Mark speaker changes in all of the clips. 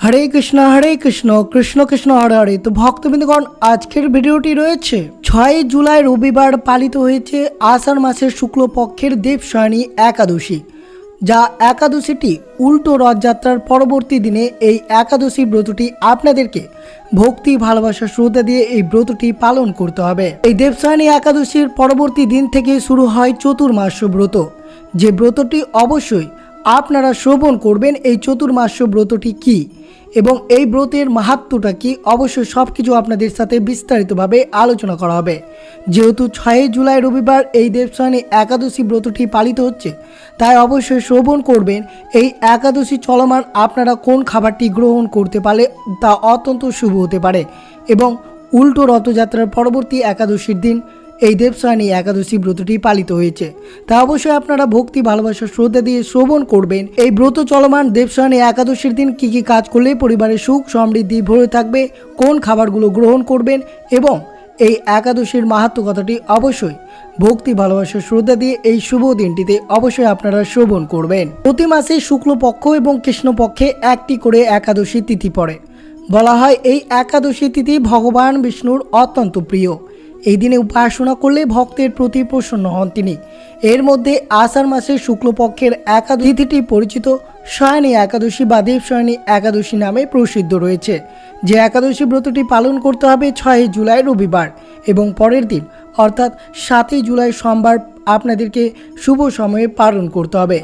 Speaker 1: হরে কৃষ্ণ হরে কৃষ্ণ কৃষ্ণ কৃষ্ণ, হরে হরে। তো ভক্তবৃন্দগণ, আজকের ভিডিওটি রয়েছে। ছয় জুলাই রবিবার পালিত হয়েছে আষাঢ় মাসের শুক্লপক্ষের দেবশয়নী একাদশী, যা একাদশীটি উল্টো রথযাত্রার পরবর্তী দিনে এই একাদশী ব্রতটি আপনাদেরকে ভক্তি, ভালোবাসা, শ্রদ্ধা দিয়ে এই ব্রতটি পালন করতে হবে। এই দেবশয়নী একাদশীর পরবর্তী দিন থেকে শুরু হয় চতুর্মাস ব্রত। যে ব্রতটি অবশ্যই আপনারা শ্রবণ করবেন, এই চতুর্মাস ব্রতটি কি? এবং এই ব্রতের মাহাত্ম্যটা কি? অবশ্যই সব কিছু আপনাদের সাথে বিস্তারিতভাবে আলোচনা করা হবে। যেহেতু ছয়ই জুলাই রবিবার এই দেবসানী একাদশী ব্রতটি পালিত হচ্ছে, তাই অবশ্যই শ্রবণ করবেন। এই একাদশী চলমান আপনারা কোন খাবারটি গ্রহণ করতে পারলে তা অত্যন্ত শুভ হতে পারে এবং উল্টো রথযাত্রার পরবর্তী একাদশীর দিন এই দেবসায়নী একাদশী ব্রতটি পালিত হয়েছে। তা অবশ্যই আপনারা ভক্তি, ভালোবাসা, শ্রদ্ধা দিয়ে শ্রবণ করবেন। এই ব্রত চলমান দেবসায়নী একাদশীর দিন কি কি কাজ করলে পরিবারের সুখ সমৃদ্ধি ভরে থাকবে, কোন খাবারগুলো গ্রহণ করবেন এবং এই একাদশীর মাহাত্ম কথাটি অবশ্যই ভক্তি, ভালোবাসা, শ্রদ্ধা দিয়ে এই শুভ দিনটিতে অবশ্যই আপনারা শ্রবণ করবেন। প্রতি মাসে শুক্লপক্ষ এবং কৃষ্ণপক্ষে একটি করে একাদশী তিথি পড়ে। বলা হয় এই একাদশী তিথি ভগবান বিষ্ণুর অত্যন্ত প্রিয়। এই দিনে উপাসনা করলে ভক্তের প্রতি প্রসন্ন হন তিনি। এর মধ্যে আষাঢ় মাসের শুক্লপক্ষের একাদশী তিথিটি পরিচিত। শয়নী একাদশী বা দেবশয়নী একাদশী নামে প্রসিদ্ধ রয়েছে। যে একাদশী ব্রতটি পালন করতে হবে ছয়ই জুলাই রবিবার এবং পরের দিন, অর্থাৎ সাতই জুলাই সোমবার আপনাদেরকে শুভ সময়ে পালন করতে হবে।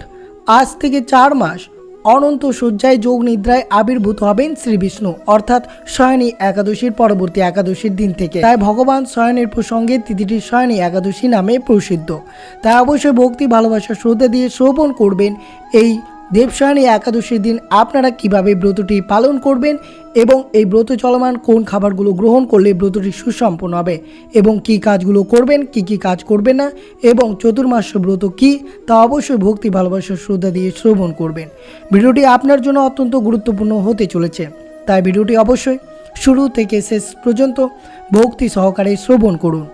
Speaker 1: আজ থেকে চার মাস অনন্ত শয্যায় যোগ নিদ্রায় আবির্ভূত হবেন শ্রীবিষ্ণু, অর্থাৎ শয়নী একাদশীর পরবর্তী একাদশীর দিন থেকে। তাই ভগবান শয়নের প্রসঙ্গে তিথিটি শয়নী একাদশী নামে প্রসিদ্ধ। তাই অবশ্যই ভক্তি, ভালোবাসা, শ্রদ্ধা দিয়ে শ্রবণ করবেন এই দেবশয়নী একাদশীর দিন আপনারা কীভাবে ব্রতটি পালন করবেন এবং এই ব্রত চলমান কোন খাবারগুলো গ্রহণ করলে ব্রতটি সুসম্পন্ন হবে এবং কি কাজগুলো করবেন, কি কি কাজ করবেন না এবং চতুর্মাস ব্রত কি তা অবশ্যই ভক্তি, ভালোবাসা, শ্রদ্ধা দিয়ে শ্রবণ করবেন। ভিডিওটি আপনার জন্য অত্যন্ত গুরুত্বপূর্ণ হতে চলেছে। তাই ভিডিওটি অবশ্যই শুরু থেকে শেষ পর্যন্ত ভক্তি সহকারে শ্রবণ করুন।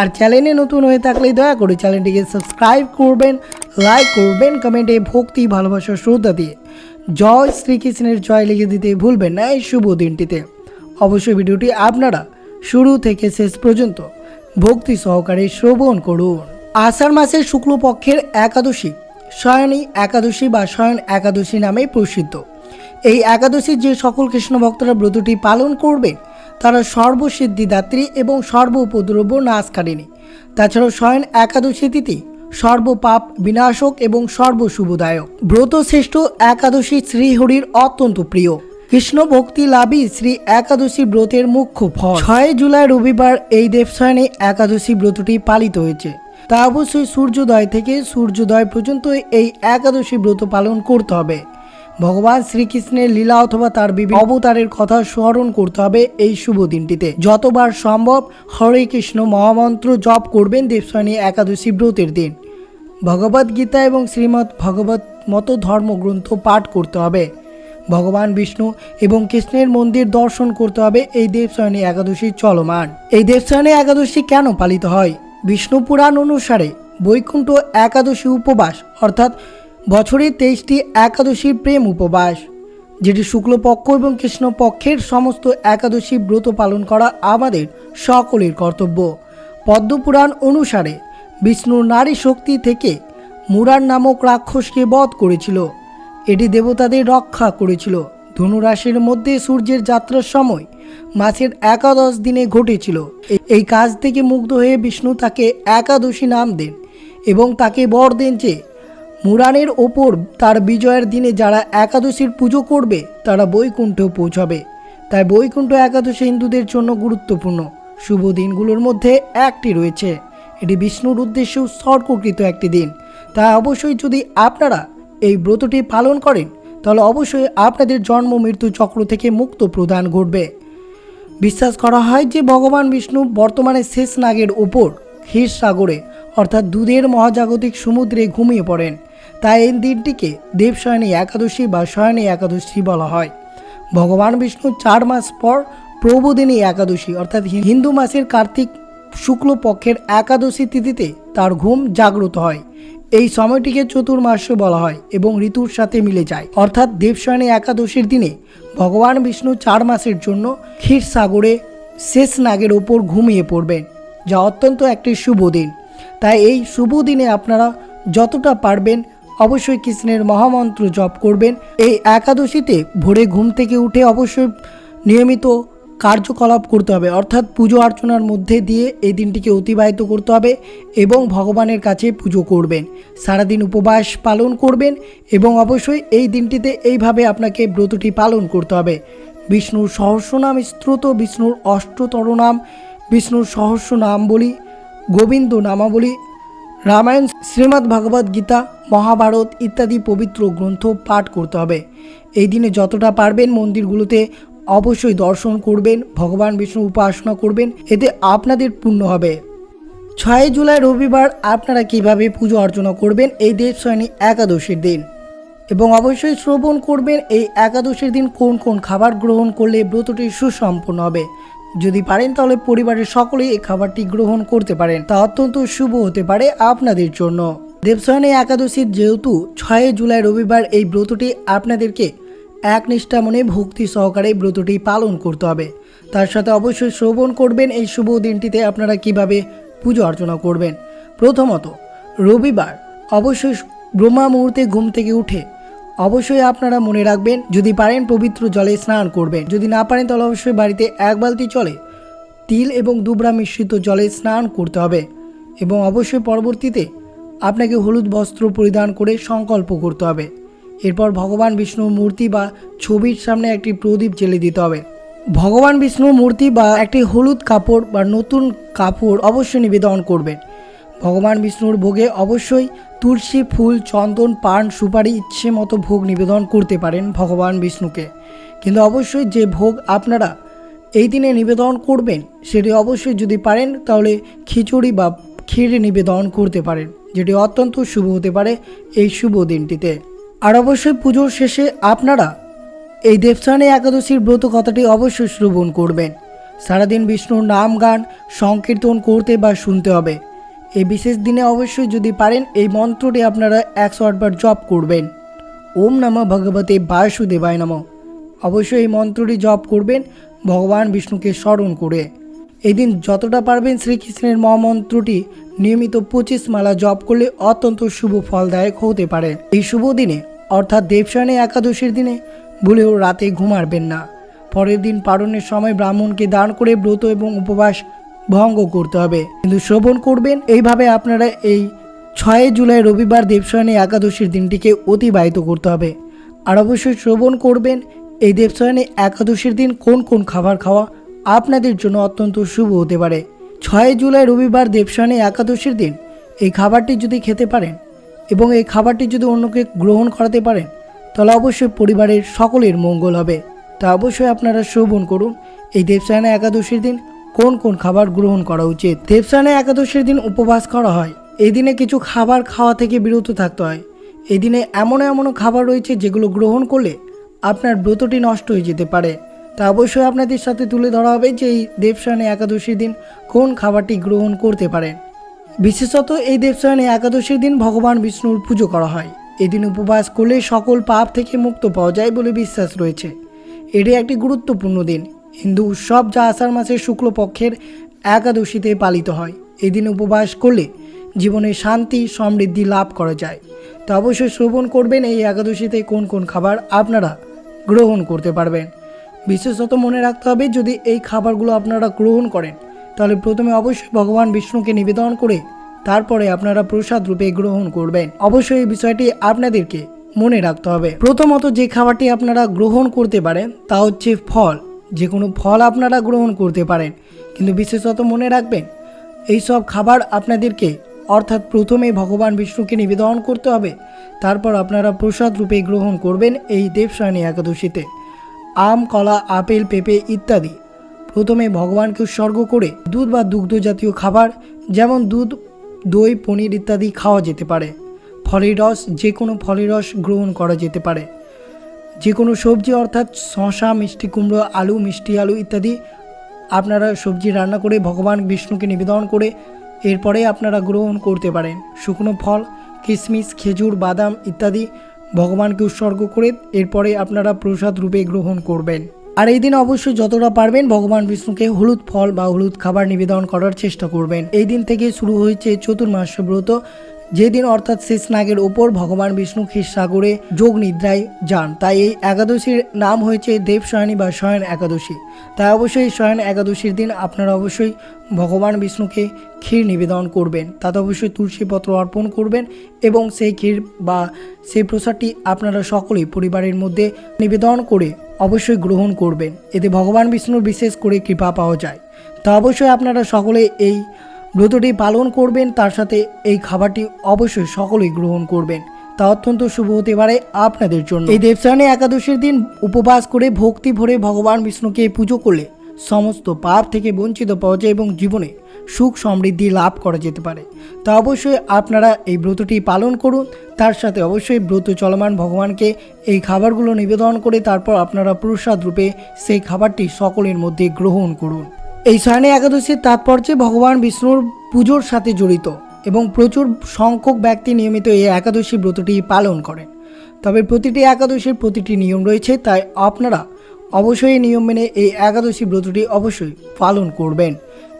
Speaker 1: আর চ্যানেলে নতুন হয়ে থাকলে দয়া করে চ্যানেলটিকে সাবস্ক্রাইব করবেন লাইক করবেন কমেন্টে ভক্তি, ভালোবাসা, শ্রদ্ধা দিয়ে। জয় শ্রীকৃষ্ণের জয় লিখে দিতে ভুলবেন না এই শুভ দিনটিতে। অবশ্যই ভিডিওটি আপনারা শুরু থেকে শেষ পর্যন্ত ভক্তি সহকারে শ্রবণ করুন। আষাঢ় মাসের শুক্লপক্ষের একাদশী শয়নী একাদশী বা শয়ন একাদশী নামে প্রসিদ্ধ। এই একাদশীর যে সকল কৃষ্ণ ভক্তরা ব্রতটি পালন করবেন তারা সর্বসিদ্ধিদাত্রী এবং সর্ব উপদ্রব্য নাশকারিণী তাছাড়াও শয়ন একাদশী তিথি সর্বপাপ বিনাশক এবং সর্বশুভদায়ক। ব্রত শ্রেষ্ঠ একাদশী শ্রীহরির অত্যন্ত প্রিয়। কৃষ্ণ ভক্তি লাভই শ্রী একাদশী ব্রতের মুখ্য ফল। ছয় জুলাই রবিবার এই দেবশয়নে একাদশী ব্রতটি পালিত হয়েছে। তা অবশ্যই সূর্যোদয় থেকে সূর্যোদয় পর্যন্ত এই একাদশী ব্রত পালন করতে হবে। ভগবান শ্রীকৃষ্ণের লীলা অথবা তার বিভিন্ন অবতারের কথা স্মরণ করতে হবে এই শুভ দিনটিতে। যতবার সম্ভব হরে কৃষ্ণ মহামন্ত্র জপ করবেন দেবশয়নী একাদশী ব্রতের দিন। ভগবদ গীতা এবং শ্রীমৎ ভগবত মতো ধর্মগ্রন্থ পাঠ করতে হবে। ভগবান বিষ্ণু এবং কৃষ্ণের মন্দির দর্শন করতে হবে এই দেবশয়নী একাদশী চলমান। এই দেবশয়নী একাদশী কেন পালিত হয়? বিষ্ণু পুরাণ অনুসারে বৈকুণ্ঠ একাদশী উপবাস অর্থাৎ বছরে তেইশটি একাদশীর প্রেম উপবাস, যেটি শুক্লপক্ষ এবং কৃষ্ণপক্ষের সমস্ত একাদশী ব্রত পালন করা আমাদের সকলের কর্তব্য। পদ্মপুরাণ অনুসারে বিষ্ণুর নারী শক্তি থেকে মুরার নামক রাক্ষসকে বধ করেছিল। এটি দেবতাদের রক্ষা করেছিল। ধনুরাশির মধ্যে সূর্যের যাত্রার সময় মাসের একাদশ দিনে ঘটেছিল। এই কাজ থেকে মুগ্ধ হয়ে বিষ্ণু তাকে একাদশী নাম দেন এবং তাকে বর দেন যে মুরানের ওপর তার বিজয়ের দিনে যারা একাদশীর পুজো করবে, তারা বৈকুণ্ঠে পৌঁছাবে। তাই বৈকুণ্ঠ একাদশী হিন্দুদের জন্য গুরুত্বপূর্ণ। শুভ দিনগুলোর মধ্যে একটি রয়েছে। এটি বিষ্ণুর উদ্দেশ্যে উৎসর্গকৃত একটি দিন। তাই অবশ্যই যদি আপনারা এই ব্রতটি পালন করেন, তাহলে অবশ্যই আপনাদের জন্ম মৃত্যু চক্র থেকে মুক্ত প্রদান ঘটবে। বিশ্বাস করা হয় যে ভগবান বিষ্ণু বর্তমানে শেষ নাগের ওপর ক্ষীর সাগরে অর্থাৎ দুধের মহাজাগতিক সমুদ্রে ঘুমিয়ে পড়েন। তাই এই দিনটিকে দেবশয়নী একাদশী বা শয়নী একাদশী বলা হয়। ভগবান বিষ্ণু চার মাস পর প্রবোদিনী একাদশী, অর্থাৎ হিন্দু মাসের কার্তিক শুক্লপক্ষের একাদশী তিথিতে তার ঘুম জাগ্রত হয়। এই সময়টিকে চতুর্মাস্য বলা হয় এবং ঋতুর সাথে মিলে যায়। অর্থাৎ দেবসায়নী একাদশীর দিনে ভগবান বিষ্ণু চার মাসের জন্য ক্ষীর সাগরে শেষ নাগের ওপর ঘুমিয়ে পড়বেন, যা অত্যন্ত একটি শুভ দিন। তাই এই শুভ দিনে আপনারা যতটা পারবেন অবশ্যই কৃষ্ণের মহামন্ত্র জপ করবেন। এই একাদশীতে ভোরে ঘুম থেকে উঠে অবশ্যই নিয়মিত কার্যকলাপ করতে হবে। অর্থাৎ পুজো অর্চনার মধ্যে দিয়ে এই দিনটিকে অতিবাহিত করতে হবে এবং ভগবানের কাছে পুজো করবেন। সারাদিন উপবাস পালন করবেন এবং অবশ্যই এই দিনটিতে এইভাবে আপনাকে ব্রতটি পালন করতে হবে। বিষ্ণুর সহস্রনাম স্ত্রোত, বিষ্ণুর অষ্টতর নাম বিষ্ণুর সহস্র নাম বলি, গোবিন্দ নামাবলী রামায়ণ, শ্রীমদ্ ভগবদ গীতা, মহাভারত ইত্যাদি পবিত্র গ্রন্থ পাঠ করতে হবে। এই দিনে যতটা পারবেন মন্দিরগুলোতে অবশ্যই দর্শন করবেন, ভগবান বিষ্ণু উপাসনা করবেন, এতে আপনাদের পূর্ণ হবে। ছয় জুলাই রবিবার আপনারা কীভাবে পুজো অর্চনা করবেন, এই দেবশয়নী একাদশীর দিন। এবং অবশ্যই শ্রবণ করবেন, এই একাদশীর দিন কোন কোন খাবার গ্রহণ করলে ব্রতটি সুসম্পন্ন হবে। যদি পারেন তাহলে পরিবারের সকলেই এই খাবারটি গ্রহণ করতে পারেন। তা অত্যন্ত শুভ হতে পারে আপনাদের জন্য। দেবসায়নী একাদশীর যেহেতু ছয় জুলাই রবিবার এই ব্রতটি আপনাদেরকে একনিষ্ঠা মনে ভক্তি সহকারে ব্রতটি পালন করতে হবে। তার সাথে অবশ্যই শ্রবণ করবেন, এই শুভ দিনটিতে আপনারা কীভাবে পুজো অর্চনা করবেন। প্রথমত, রবিবার অবশ্যই ব্রহ্মা মুহূর্তে ঘুম থেকে উঠে অবশ্যই আপনারা মনে রাখবেন, যদি পারেন পবিত্র জলে স্নান করবেন। যদি না পারেন, তাহলে অবশ্যই বাড়িতে এক বালতি জলে তিল এবং দুবরা মিশ্রিত জলে স্নান করতে হবে এবং অবশ্যই পরবর্তীতে আপনাকে হলুদ বস্ত্র পরিধান করে সংকল্প করতে হবে। এরপর ভগবান বিষ্ণুর মূর্তি বা ছবির সামনে একটি প্রদীপ জেলে দিতে হবে। ভগবান বিষ্ণুর মূর্তি বা একটি হলুদ কাপড় বা নতুন কাপড় অবশ্যই নিবেদন করবেন। ভগবান বিষ্ণুর ভোগে অবশ্যই তুলসী ফুল, চন্দন, পান, সুপারি ইচ্ছে মতো ভোগ নিবেদন করতে পারেন ভগবান বিষ্ণুকে। কিন্তু অবশ্যই যে ভোগ আপনারা এই দিনে নিবেদন করবেন, সেটি অবশ্যই যদি পারেন, তাহলে খিচুড়ি বা ক্ষীর নিবেদন করতে পারেন, যেটি অত্যন্ত শুভ হতে পারে এই শুভ দিনটিতে। আর অবশ্যই পুজোর শেষে আপনারা এই দেবস্থানে একাদশীর ব্রত কথাটি অবশ্যই শ্রবণ করবেন। সারাদিন বিষ্ণুর নাম গান, সংকীর্তন করতে বা শুনতে হবে। এই বিশেষ দিনে অবশ্যই যদি পারেন, এই মন্ত্রটি আপনারা একশো আটবার জপ করবেন। ওম নমঃ ভগবতে বাসুদেবায় নমঃ। অবশ্যই এই মন্ত্রটি জপ করবেন, ভগবান বিষ্ণুকে স্মরণ করে। এই দিন যতটা পারবেন শ্রীকৃষ্ণের মহামন্ত্রটি নিয়মিত পঁচিশ মালা জপ করলে অত্যন্ত শুভ ফলদায়ক হতে পারে। এই শুভ দিনে, অর্থাৎ দেবসায়নী একাদশীর দিনে, ভুলেও রাতে ঘুমারবেন না। পরের দিন পালনের সময় ব্রাহ্মণকে দান করে ব্রত এবং উপবাস ভঙ্গ করতে হবে। কিন্তু শ্রবণ করবেন, এইভাবে আপনারা এই ছয় জুলাই রবিবার দেবসায়নী একাদশীর দিনটিকে অতিবাহিত করতে হবে। আর অবশ্যই শ্রবণ করবেন, এই দেবসায়নী একাদশীর দিন কোন কোন খাবার খাওয়া আপনাদের জন্য অত্যন্ত শুভ হতে পারে। ছয় জুলাই রবিবার দেবসায়নী একাদশীর দিন এই খাবারটি যদি খেতে পারেন এবং এই খাবারটি যদি অন্যকে গ্রহণ করাতে পারেন, তাহলে অবশ্যই পরিবারের সকলের মঙ্গল হবে। তা অবশ্যই আপনারা শ্রবণ করুন। এই দেবসায়না একাদশীর দিন কোন কোন খাবার গ্রহণ করা উচিত। দেবসায়না একাদশীর দিন উপবাস করা হয়। এই দিনে কিছু খাবার খাওয়া থেকে বিরত থাকতে হয়। এই দিনে এমন এমন খাবার রয়েছে যেগুলো গ্রহণ করলে আপনার ব্রতটি নষ্ট হয়ে যেতে পারে। তা অবশ্যই আপনাদের সাথে তুলে ধরা হবে যে এই দেবসায়নে একাদশীর দিন কোন খাবারটি গ্রহণ করতে পারেন। বিশেষত এই দেবসায়নে একাদশীর দিন ভগবান বিষ্ণুর পুজো করা হয়। এদিন উপবাস করলে সকল পাপ থেকে মুক্ত পাওয়া যায় বলে বিশ্বাস রয়েছে। এটি একটি গুরুত্বপূর্ণ দিন। হিন্দু উৎসব যা আষাঢ় মাসের শুক্লপক্ষের একাদশীতে পালিত হয়। এই দিন উপবাস করলে জীবনে শান্তি, সমৃদ্ধি লাভ করা যায়। তো অবশ্যই শ্রবণ করবেন এই একাদশীতে কোন কোন খাবার আপনারা গ্রহণ করতে পারবেন। বিশেষত মনে রাখতে হবে, যদি এই খাবারগুলো আপনারা গ্রহণ করেন, তাহলে প্রথমে অবশ্যই ভগবান বিষ্ণুকে নিবেদন করে তারপরে আপনারা প্রসাদ রূপে গ্রহণ করবেন। অবশ্যই এই বিষয়টি আপনাদেরকে মনে রাখতে হবে। প্রথমত যে খাবারটি আপনারা গ্রহণ করতে পারেন, তা হচ্ছে ফল। যে কোনো ফল আপনারা গ্রহণ করতে পারেন। কিন্তু বিশেষত মনে রাখবেন, এই সব খাবার আপনাদেরকে অর্থাৎ প্রথমে ভগবান বিষ্ণুকে নিবেদন করতে হবে, তারপর আপনারা প্রসাদ রূপে গ্রহণ করবেন এই দেবসায়নী একাদশীতে। আম, কলা, আপেল, পেঁপে ইত্যাদি। প্রথমে ভগবানকে উৎসর্গ করে দুধ বা দুগ্ধ জাতীয় খাবার যেমন দুধ, দই, পনির ইত্যাদি খাওয়া যেতে পারে। ফলের রস, যে কোনো ফলের রস গ্রহণ করা যেতে পারে। যে কোনো সবজি অর্থাৎ শশা মিষ্টি কুমড়ো, আলু, মিষ্টি আলু ইত্যাদি আপনারা সবজি রান্না করে ভগবান বিষ্ণুকে নিবেদন করে এরপরে আপনারা গ্রহণ করতে পারেন। শুকনো ফল কিশমিশ খেজুর, বাদাম ইত্যাদি ভগবানকে উৎসর্গ করে এরপরে আপনারা প্রসাদ রূপে গ্রহণ করবেন। আর এই দিন অবশ্যই যতটা পারবেন ভগবান বিষ্ণুকে হলুদ ফল বা হলুদ খাবার নিবেদন করার চেষ্টা করবেন। এই দিন থেকে শুরু হয়েছে চতুর্মাস ব্রত। যেদিন অর্থাৎ শেষ নাগের ওপর ভগবান বিষ্ণু ক্ষীরসাগরে যোগ নিদ্রায় যান, তাই এই একাদশীর নাম হয়েছে দেবশয়নী বা শয়ন একাদশী। তাই অবশ্যই শয়ন একাদশীর দিন আপনারা অবশ্যই ভগবান বিষ্ণুকে ক্ষীর নিবেদন করবেন। তাতে অবশ্যই তুলসী পত্র অর্পণ করবেন এবং সেই ক্ষীর বা সেই প্রসাদটি আপনারা সকলেই পরিবারের মধ্যে নিবেদন করে অবশ্যই গ্রহণ করবেন। এতে ভগবান বিষ্ণুর বিশেষ করে কৃপা পাওয়া যায়। তা অবশ্যই আপনারা সকলে এই ব্রতটি পালন করবেন, তার সাথে এই খাবারটি অবশ্যই সকলেই গ্রহণ করবেন। তা অত্যন্ত শুভ হতে পারে আপনাদের জন্য। এই দেবসায়নী একাদশীর দিন উপবাস করে ভক্তি ভরে ভগবান বিষ্ণুকে পুজো করলে সমস্ত পাপ থেকে বঞ্চিত পাওয়া যায় এবং জীবনে সুখ সমৃদ্ধি লাভ করা যেতে পারে। তা অবশ্যই আপনারা এই ব্রতটি পালন করুন, তার সাথে অবশ্যই ব্রত চলমান ভগবানকে এই খাবারগুলো নিবেদন করে, তারপর আপনারা প্রসাদ রূপে সেই খাবারটি সকলের মধ্যে গ্রহণ করুন। এই শয়নী একাদশীর তাৎপর্যে ভগবান বিষ্ণুর পুজোর সাথে জড়িত এবং প্রচুর সংখ্যক ব্যক্তি নিয়মিত এই একাদশী ব্রতটি পালন করেন। তবে প্রতিটি একাদশীর প্রতিটি নিয়ম রয়েছে, তাই আপনারা অবশ্যই এই নিয়ম মেনে এই একাদশী ব্রতটি অবশ্যই পালন করবেন,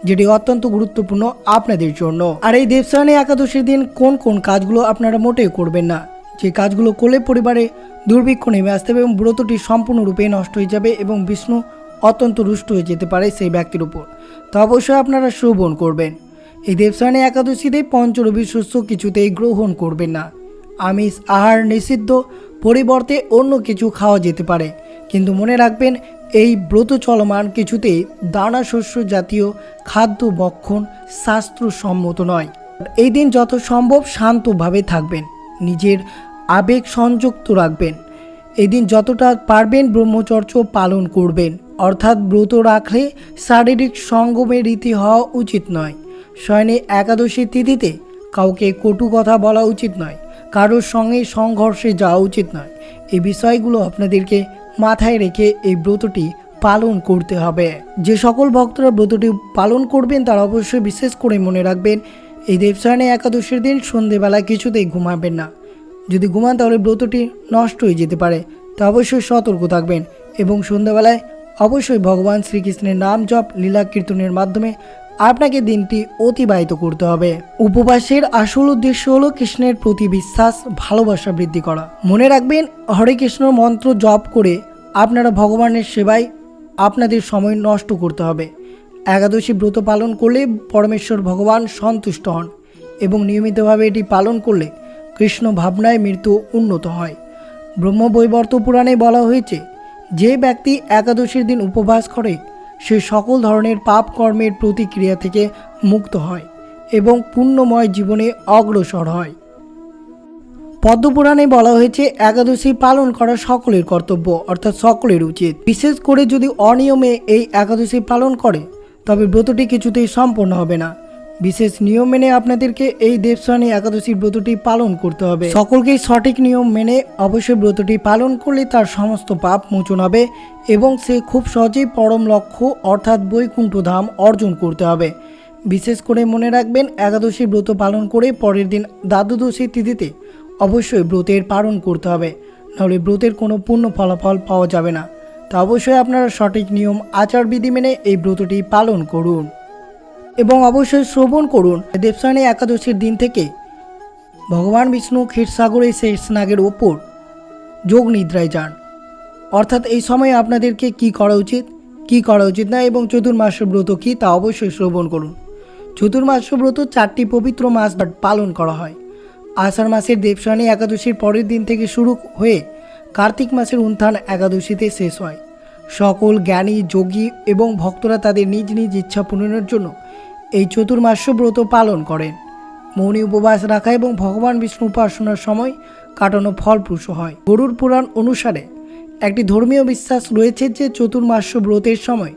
Speaker 1: যেটি অত্যন্ত গুরুত্বপূর্ণ আপনাদের জন্য। আর এই দেবসায়নী একাদশীর দিন কোন কোন কাজগুলো আপনারা মোটেও করবেন না? যে কাজগুলো করলে পরিবারে দুর্ভিক্ষ নেমে আসতে হবে এবং ব্রতটি সম্পূর্ণরূপে নষ্ট হয়ে যাবে এবং বিষ্ণু অত্যন্ত রুষ্ট হয়ে যেতে পারে সেই ব্যক্তির উপর। তো অবশ্যই আপনারা শ্রবণ করবেন। এই দেবসায়নী একাদশীতে পঞ্চরবি শস্য কিছুতেই গ্রহণ করবেন না। আমিষ, আহার নিষিদ্ধ, পরিবর্তে অন্য কিছু খাওয়া যেতে পারে। কিন্তু মনে রাখবেন, এই ব্রত চলমান কিছুতেই দানা শস্য জাতীয় খাদ্য বক্ষণ শাস্ত্রসম্মত নয়। এই দিন যত সম্ভব শান্তভাবে থাকবেন। নিজের আবেগ সংযুক্ত রাখবেন। এদিন যতটা পারবেন ব্রহ্মচর্য পালন করবেন। অর্থাৎ ব্রত রাখলে শারীরিক সঙ্গমের রীতি হওয়া উচিত নয়। শয়নে একাদশী তিথিতে কাউকে কটু কথা বলা উচিত নয়। কারোর সঙ্গে সংঘর্ষে যাওয়া উচিত নয়। এই বিষয়গুলো আপনাদেরকে মাথায় রেখে এই ব্রতটি পালন করতে হবে। যে সকল ভক্তরা ব্রতটি পালন করবেন, তারা অবশ্যই বিশেষ করে মনে রাখবেন, এই দেবসায়নে একাদশীর দিন সন্ধেবেলা কিছুতেই ঘুমাবেন না। যদি ঘুমান, তাহলে ব্রতটি নষ্ট হয়ে যেতে পারে। তা অবশ্যই সতর্ক থাকবেন এবং সন্ধ্যাবেলায় অবশ্যই ভগবান শ্রীকৃষ্ণের নাম জপ, লীলা কীর্তনের মাধ্যমে আপনাকে দিনটি অতিবাহিত করতে হবে। উপবাসের আসল উদ্দেশ্য হলো কৃষ্ণের প্রতি বিশ্বাস, ভালোবাসা বৃদ্ধি করা। মনে রাখবেন, হরে কৃষ্ণ মন্ত্র জপ করে আপনারা ভগবানের সেবায় আপনাদের সময় নষ্ট করতে হবে। একাদশী ব্রত পালন করলে পরমেশ্বর ভগবান সন্তুষ্ট হন এবং নিয়মিতভাবে এটি পালন করলে কৃষ্ণ ভাবনায় মৃত্যু উন্নত হয়। ব্রহ্মবৈবর্ত পুরাণে বলা হয়েছে যে ব্যক্তি একাদশীর দিন উপবাস করে, সে সকল ধরনের পাপ কর্মের প্রতিক্রিয়া থেকে মুক্ত হয় এবং পুণ্যময় জীবনে অগ্রসর হয়। পদ্মপুরাণে বলা হয়েছে, একাদশী পালন করা সকলের কর্তব্য, অর্থাৎ সকলের উচিত। বিশেষ করে যদি অনিয়মে এই একাদশী পালন করে, তবে ব্রতটি কিছুতেই সম্পন্ন হবে না। বিশেষ নিয়ম মেনে আপনাদেরকে এই দেবস্বানী একাদশীর ব্রতটি পালন করতে হবে। সকলকেই সঠিক নিয়ম মেনে অবশ্যই ব্রতটি পালন করলে তার সমস্ত পাপ মোচন হবে এবং সে খুব সহজেই পরম লক্ষ্য অর্থাৎ বৈকুণ্ঠ ধাম অর্জন করতে হবে। বিশেষ করে মনে রাখবেন, একাদশী ব্রত পালন করে পরের দিন দ্বাদশী তিথিতে অবশ্যই ব্রতের পালন করতে হবে। নাহলে ব্রতের কোনো পূর্ণ ফলাফল পাওয়া যাবে না। তা অবশ্যই আপনারা সঠিক নিয়ম, আচারবিধি মেনে এই ব্রতটি পালন করুন। এবং অবশ্যই শ্রবণ করুন। দেবসায়নী একাদশীর দিন থেকে ভগবান বিষ্ণু ক্ষীরসাগরে শেষ নাগের ওপর যোগ নিদ্রায় যান। অর্থাৎ এই সময়ে আপনাদেরকে কি করা উচিত, কি করা উচিত না এবং চতুর্মাস ব্রত কি তা অবশ্যই শ্রবণ করুন। চতুর্মাস ব্রত চারটি পবিত্র মাস পালন করা হয়। আষাঢ় মাসের দেবসায়নী একাদশীর পরের দিন থেকে শুরু হয়ে কার্তিক মাসের উত্থান একাদশীতে শেষ হয়। সকল জ্ঞানী, যোগী এবং ভক্তরা তাদের নিজ নিজ ইচ্ছা পূরণের জন্য এই চতুর্মাস্য ব্রত পালন করেন। মৌনী উপবাস রাখা এবং ভগবান বিষ্ণু উপাসনার সময় কাটানো ফলপ্রসূ হয়। গরুর পুরাণ অনুসারে একটি ধর্মীয় বিশ্বাস রয়েছে যে চতুর্মাস্য ব্রতের সময়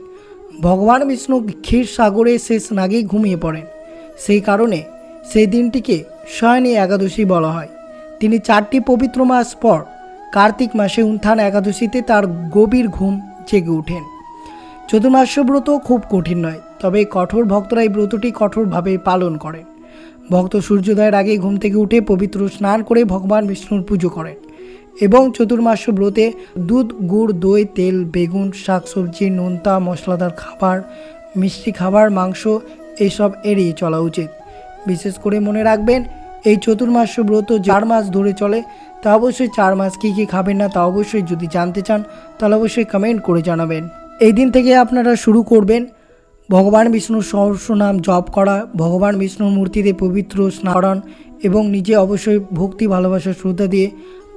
Speaker 1: ভগবান বিষ্ণু ক্ষীর সাগরে শেষ নাগেই ঘুমিয়ে পড়েন। সেই কারণে সেই দিনটিকে শয়নী একাদশী বলা হয়। তিনি চারটি পবিত্র মাস পর কার্তিক মাসে উত্থান একাদশীতে তার গভীর ঘুম জেগে ওঠেন। চতুর্মাস্য ব্রত খুব কঠিন নয়। তবে কঠোর ভক্তরা এই ব্রতটি কঠোরভাবে পালন করেন ভক্ত সূর্যোদয়ের আগে ঘুম থেকে উঠে পবিত্র স্নান করে ভগবান বিষ্ণুর পুজো করেন এবং চতুর্মাস ব্রতে দুধ, গুড়, দই, তেল, বেগুন, শাকসবজি, নোনতা, মশলাদার খাবার, মিষ্টি খাবার, মাংস এসব এড়িয়ে চলা উচিত। বিশেষ করে মনে রাখবেন, এই চতুর্মাস ব্রত চার মাস ধরে চলে, তা অবশ্যই চার মাস কী কী খাবেন না তা অবশ্যই যদি জানতে চান, তাহলে অবশ্যই কমেন্ট করে জানাবেন। এই দিন থেকে আপনারা শুরু করবেন ভগবান বিষ্ণুর সহস্রনাম জপ করা, ভগবান বিষ্ণুর মূর্তিতে পবিত্র স্নান এবং নিজে অবশ্যই ভক্তি ভালোবাসার শ্রদ্ধা দিয়ে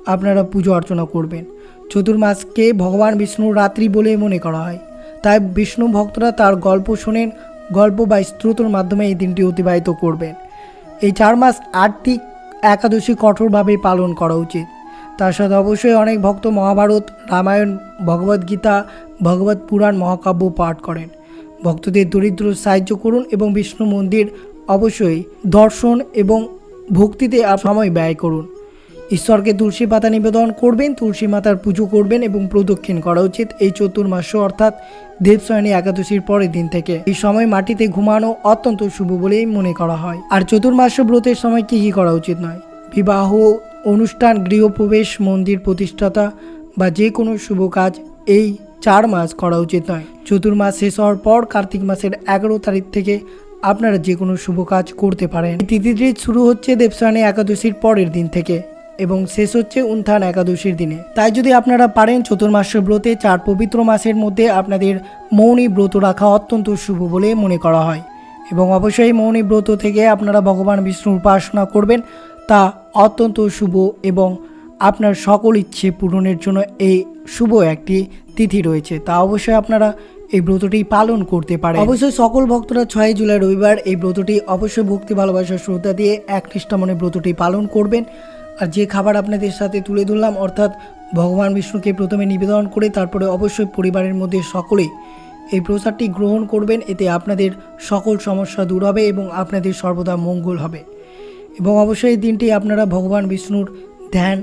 Speaker 1: আপনারা পুজো অর্চনা করবেন। চতুর্মাসকে ভগবান বিষ্ণুর রাত্রি বলে মনে করা হয়। তাই বিষ্ণু ভক্তরা তার গল্প শোনেন, গল্প বা স্ত্রোতর মাধ্যমে এই দিনটি অতিবাহিত করবেন। এই চার মাস আর্থিক একাদশী কঠোরভাবে পালন করা উচিত। তার সাথে অবশ্যই অনেক ভক্ত মহাভারত, রামায়ণ, ভগবদ্গীতা, ভগবত পুরাণ, মহাকাব্য পাঠ করেন। ভক্তদের দরিদ্র সাহায্য করুন এবং বিষ্ণু মন্দির অবশ্যই দর্শন এবং ভক্তিতে সময় ব্যয় করুন। ঈশ্বরকে তুলসী পাতা নিবেদন করবেন, তুলসী মাতার পুজো করবেন এবং প্রদক্ষিণ করা উচিত এই চতুর্মাস অর্থাৎ দেবশয়নী একাদশীর পরের দিন থেকে। এই সময় মাটিতে ঘুমানো অত্যন্ত শুভ বলেই মনে করা হয়। আর চতুর্মাস ব্রতের সময় কি কি করা উচিত নয়। বিবাহ, অনুষ্ঠান, গৃহপ্রবেশ, মন্দির প্রতিষ্ঠাতা বা যে কোনো শুভ কাজ এই চার মাস করা উচিত নয়। চতুর্মাস শেষ হওয়ার পর কার্তিক মাসের এগারো তারিখ থেকে আপনারা যে কোনো শুভ কাজ করতে পারেন। এই শুরু হচ্ছে দেবসায়নী একাদশীর পরের দিন থেকে এবং শেষ হচ্ছে উত্থান একাদশীর দিনে। তাই যদি আপনারা পারেন, চতুর্মাস ব্রতে চার পবিত্র মাসের মধ্যে আপনাদের মৌনী ব্রত রাখা অত্যন্ত শুভ বলে মনে করা হয় এবং অবশ্যই মৌনী ব্রত থেকে আপনারা ভগবান বিষ্ণুর উপাসনা করবেন, তা অত্যন্ত শুভ এবং আপনার সকল ইচ্ছে পূরণের জন্য এই শুভ একটি তিথি রয়েছে। তা অবশ্যই আপনারা এই ব্রতটি পালন করতে পারে অবশ্যই সকল ভক্তরা ছয় জুলাই রবিবার এই ব্রতটি অবশ্যই ভক্তি ভালোবাসার শ্রদ্ধা দিয়ে একনিষ্ঠা মনে ব্রতটি পালন করবেন। আর যে খাবার আপনাদের সাথে তুলে ধরলাম, অর্থাৎ ভগবান বিষ্ণুকে প্রথমে নিবেদন করে তারপরে অবশ্যই পরিবারের মধ্যে সকলেই এই প্রসাদটি গ্রহণ করবেন। এতে আপনাদের সকল সমস্যা দূর হবে এবং আপনাদের সর্বদা মঙ্গল হবে। এবং অবশ্যই দিনটি আপনারা ভগবান বিষ্ণুর ধ্যান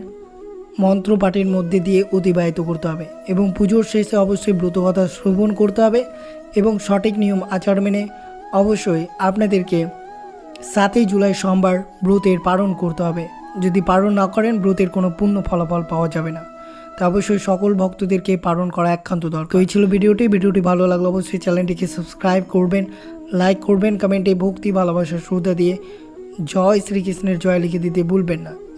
Speaker 1: মন্ত্র পাঠের মধ্যে দিয়ে অতিবাহিত করতে হবে এবং পুজোর শেষে অবশ্যই ব্রতকথা শ্রবণ করতে হবে এবং সঠিক নিয়ম আচার মেনে অবশ্যই আপনাদেরকে সাতই জুলাই সোমবার ব্রতের পালন করতে হবে। যদি পালন না করেন, ব্রতের কোনো পূর্ণ ফলাফল পাওয়া যাবে না। তা অবশ্যই সকল ভক্তদেরকে পালন করা একান্ত দরকার। এই ছিল ভিডিওটি। ভিডিওটি ভালো লাগলে অবশ্যই চ্যানেলটিকে সাবস্ক্রাইব করবেন, লাইক করবেন, কমেন্টে ভক্তি, ভালোবাসা, শ্রদ্ধা দিয়ে জয় শ্রীকৃষ্ণের জয় লিখে দিতে ভুলবেন না।